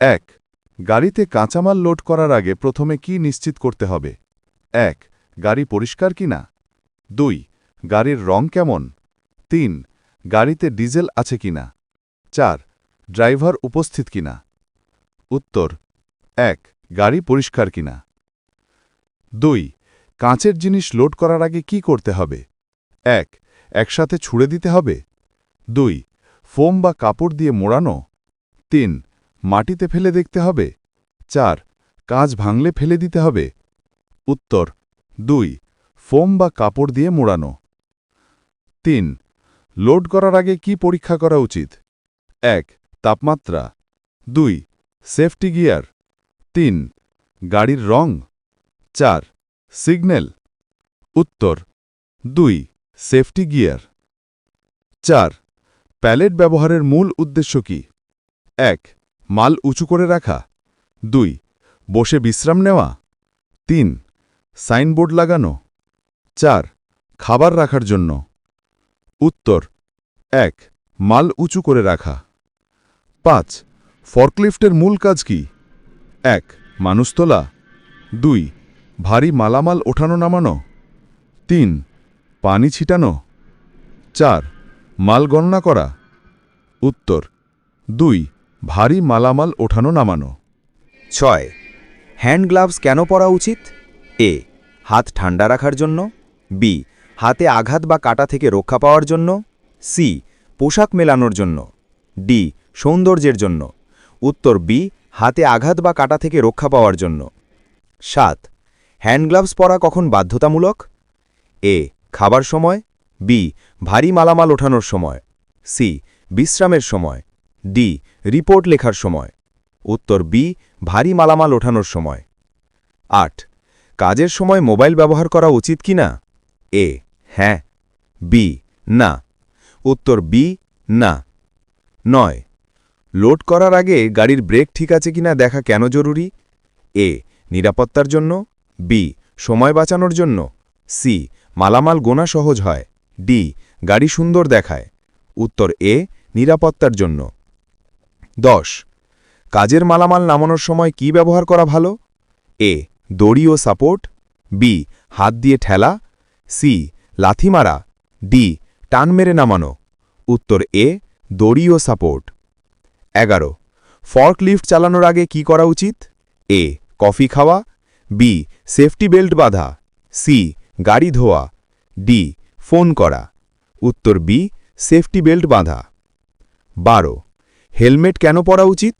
এক, গাড়িতে কাঁচামাল লোড করার আগে প্রথমে কি নিশ্চিত করতে হবে? এক, গাড়ি পরিষ্কার কিনা? দুই, গাড়ির রং কেমন? তিন, গাড়িতে ডিজেল আছে কিনা? চার, ড্রাইভার উপস্থিত কিনা? উত্তর, এক, গাড়ি পরিষ্কার কিনা? দুই, কাঁচের জিনিস লোড করার আগে কি করতে হবে? এক, একসাথে ছুড়ে দিতে হবে? দুই, ফোম বা কাপড় দিয়ে মোড়ানো? তিন মাটিতে ফেলে দেখতে হবে। চার কাজ ভাঙলে ফেলে দিতে হবে। উত্তর, দুই, ফোম বা কাপড় দিয়ে মোড়ানো। তিন, লোড করার আগে কি পরীক্ষা করা উচিত? এক, তাপমাত্রা। দুই, সেফটি গিয়ার। তিন, গাড়ির রং। চার, সিগন্যাল। উত্তর, দুই, সেফটি গিয়ার। চার, প্যালেট ব্যবহারের মূল উদ্দেশ্য কি? এক মাল উঁচু করে রাখা। দুই, বসে বিশ্রাম নেওয়া। তিন, সাইনবোর্ড লাগানো। চার, খাবার রাখার জন্য। উত্তর, এক, মাল উঁচু করে রাখা। পাঁচ, ফর্কলিফটের মূল কাজ কি? এক, মানুষ তোলা। দুই, ভারী মালামাল ওঠানো নামানো। তিন, পানি ছিটানো। চার, মাল গণনা করা। উত্তর, দুই ভারী মালামাল ওঠানো নামানো। ছয়, হ্যান্ড গ্লাভস কেন পরা উচিত? এ, হাত ঠান্ডা রাখার জন্য। বি, হাতে আঘাত বা কাটা থেকে রক্ষা পাওয়ার জন্য। সি, পোশাক মেলানোর জন্য। ডি, সৌন্দর্যের জন্য। উত্তর বি, হাতে আঘাত বা কাটা থেকে রক্ষা পাওয়ার জন্য। সাত, হ্যান্ড গ্লাভস পরা কখন বাধ্যতামূলক? এ, খাবার সময়। বি, ভারী মালামাল ওঠানোর সময়। সি, বিশ্রামের সময়। ডি, রিপোর্ট লেখার সময়। উত্তর বি, ভারী মালামাল ওঠানোর সময়। আট, কাজের সময় মোবাইল ব্যবহার করা উচিত কি না? এ হ্যাঁ। বি, না। উত্তর বি, না। নয়, লোড করার আগে গাড়ির ব্রেক ঠিক আছে কিনা দেখা কেন জরুরি? এ, নিরাপত্তার জন্য। বি, সময় বাঁচানোর জন্য। সি, মালামাল গোনা সহজ হয়। ডি, গাড়ি সুন্দর দেখায়। উত্তর এ, নিরাপত্তার জন্য। দশ। কাজের মালামাল নামানোর সময় কি ব্যবহার করা ভালো? এ, দড়ি ও সাপোর্ট। বি, হাত দিয়ে ঠেলা। সি, লাথি মারা। ডি, টান মেরে নামানো। উত্তর এ, দড়ি ও সাপোর্ট। এগারো ফর্ক লিফট চালানোর আগে কি করা উচিত? এ, কফি খাওয়া। বি, সেফটি বেল্ট বাঁধা। সি, গাড়ি ধোয়া। ডি, ফোন করা। উত্তর বি, সেফটি বেল্ট বাঁধা। বারো হেলমেট কেন পরা উচিত?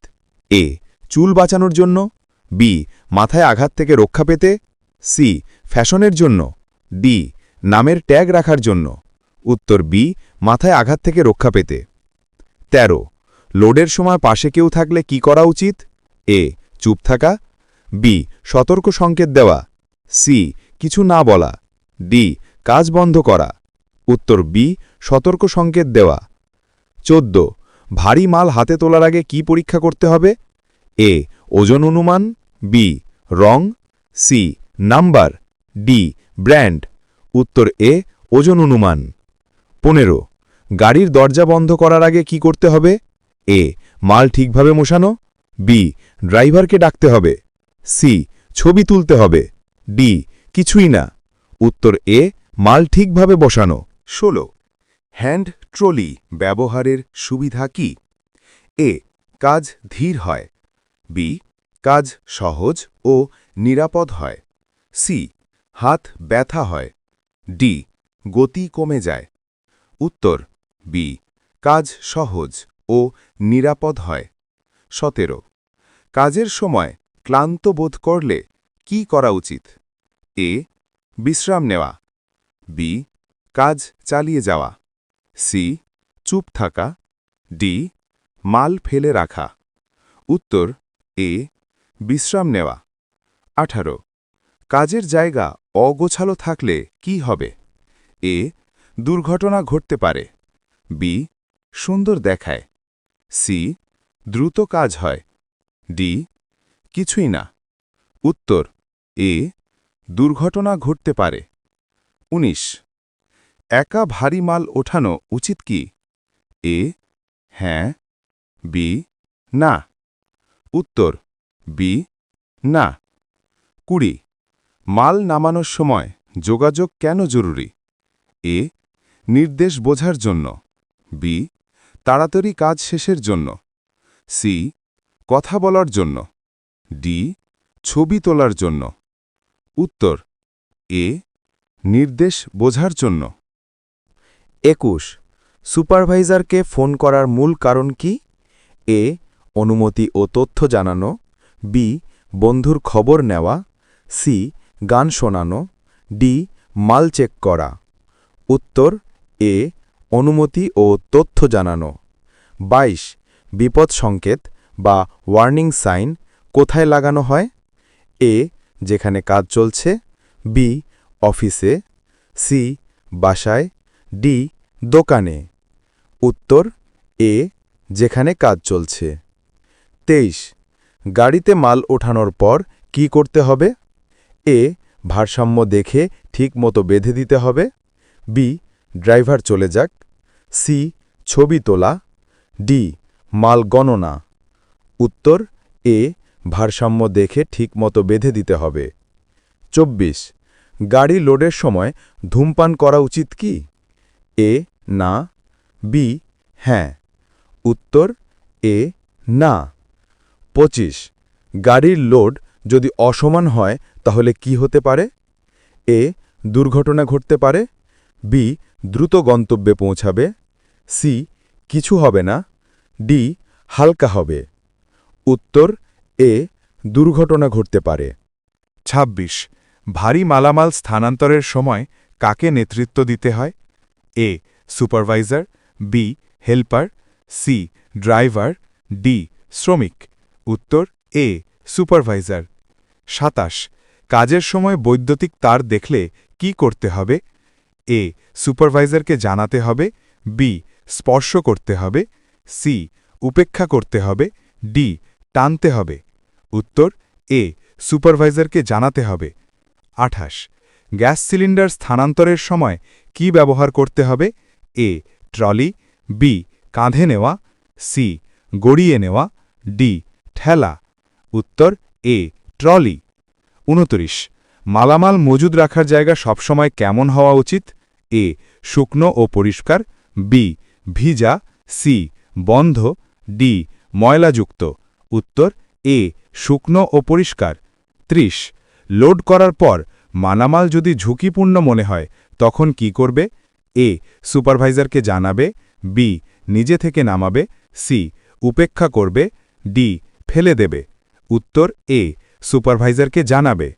এ. চুল বাঁচানোর জন্য। বি. মাথায় আঘাত থেকে রক্ষা পেতে। সি. ফ্যাশনের জন্য। ডি. নামের ট্যাগ রাখার জন্য। উত্তর বি. মাথায় আঘাত থেকে রক্ষা পেতে। ১৩ লোডের সময় পাশে কেউ থাকলে কি করা উচিত? এ. চুপ থাকা। বি. সতর্ক সংকেত দেওয়া। সি. কিছু না বলা। ডি. কাজ বন্ধ করা। উত্তর বি. সতর্ক সংকেত দেওয়া। চোদ্দ. ভারী মাল হাতে তোলার আগে কি পরীক্ষা করতে হবে? এ, ওজন অনুমান, বি, রং, সি, নাম্বার, ডি, ব্র্যান্ড। উত্তর এ, ওজন অনুমান। পনেরো, গাড়ির দরজা বন্ধ করার আগে কি করতে হবে? এ, মাল ঠিকভাবে মোশানো বি, ড্রাইভারকে ডাকতে হবে। সি, ছবি তুলতে হবে। ডি, কিছুই না। উত্তর এ, মাল ঠিকভাবে বসানো। ষোলো হ্যান্ড ট্রলি ব্যবহারের সুবিধা কি? এ, কাজ ধীর হয়। বি, কাজ সহজ ও নিরাপদ হয়। সি, হাত ব্যথা হয়। ডি, গতি কমে যায়। উত্তর, বি, কাজ সহজ ও নিরাপদ হয়। সতেরো, কাজের সময় ক্লান্ত বোধ করলে কি করা উচিত? এ, বিশ্রাম নেওয়া। বি, কাজ চালিয়ে যাওয়া। সি, চুপ থাকা। ডি, মাল ফেলে রাখা। উত্তর, এ, বিশ্রাম নেওয়া। আঠারো, কাজের জায়গা অগোছালো থাকলে কি হবে? এ, দুর্ঘটনা ঘটতে পারে। বি, সুন্দর দেখায়। সি, দ্রুত কাজ হয়। ডি, কিছুই না। উত্তর, এ, দুর্ঘটনা ঘটতে পারে। ১৯ একা ভারী মাল ওঠানো উচিত কি? এ হ্যাঁ বি, না। উত্তর, বি, না। কুড়ি, মাল নামানোর সময় যোগাযোগ কেন জরুরি? এ, নির্দেশ বোঝার জন্য। বি, তাড়াতাড়ি কাজ শেষের জন্য। সি, কথা বলার জন্য। ডি, ছবি তোলার জন্য। উত্তর, এ, নির্দেশ বোঝার জন্য। একুশ। সুপারভাইজারকে ফোন করার মূল কারণ কি? এ. অনুমতি ও তথ্য জানানো। বি. বন্ধুর খবর নেওয়া। সি. গান শোনানো। ডি. মাল চেক করা। উত্তর এ. অনুমতি ও তথ্য জানানো। ২২ বিপদ সংকেত বা ওয়ার্নিং সাইন কোথায় লাগানো হয়? এ. যেখানে কাজ চলছে। বি. অফিসে। সি. বাসায় ডি, দোকানে। উত্তর, এ, যেখানে কাজ চলছে। তেইশ, গাড়িতে মাল ওঠানোর পর কি করতে হবে? এ, ভারসাম্য দেখে ঠিক মতো বেঁধে দিতে হবে। বি, ড্রাইভার চলে যাক। সি, ছবি তোলা। ডি, মাল গণনা। উত্তর, এ, ভারসাম্য দেখে ঠিক মতো বেঁধে দিতে হবে। চব্বিশ, গাড়ি লোডের সময় ধূমপান করা উচিত কি? এ না, বি হ্যাঁ। উত্তর, এ, না। পঁচিশ, গাড়ির লোড যদি অসমান হয়, তাহলে কি হতে পারে? এ, দুর্ঘটনা ঘটতে পারে। বি, দ্রুত গন্তব্যে পৌঁছাবে। সি, কিছু হবে না। ডি, হালকা হবে। উত্তর, এ, দুর্ঘটনা ঘটতে পারে। ২৬ ভারী মালামাল স্থানান্তরের সময় কাকে নেতৃত্ব দিতে হয়? A supervisor B helper C driver D শ্রমিক উত্তর এ সুপারভাইজার সাতাশ. কাজের সময় বৈদ্যুতিক তার দেখলে কি করতে হবে? এ সুপারভাইজারকে জানাতে হবে। বি স্পর্শ করতে হবে। সি উপেক্ষা করতে হবে। ডি টানতে হবে। উত্তর এ সুপারভাইজারকে জানাতে হবে। আঠাশ. গ্যাস সিলিন্ডার স্থানান্তরের সময় কি ব্যবহার করতে হবে? এ, ট্রলি, বি, কাঁধে নেওয়া, সি, গড়িয়ে নেওয়া, ডি, ঠেলা। উত্তর, এ, ট্রলি। উনত্রিশ, মালামাল মজুদ রাখার জায়গা সবসময় কেমন হওয়া উচিত? এ, শুকনো ও পরিষ্কার। বি, ভিজা। সি, বন্ধ। ডি, ময়লাযুক্ত। উত্তর, এ, শুকনো ও পরিষ্কার। ত্রিশ, লোড করার পর মালামাল যদি ঝুঁকিপূর্ণ মনে হয়, তখন কি করবে? এ. সুপারভাইজারকে জানাবে। বি. নিজে থেকে নামাবে। সি. উপেক্ষা করবে। ডি. ফেলে দেবে। উত্তর, এ. সুপারভাইজারকে জানাবে।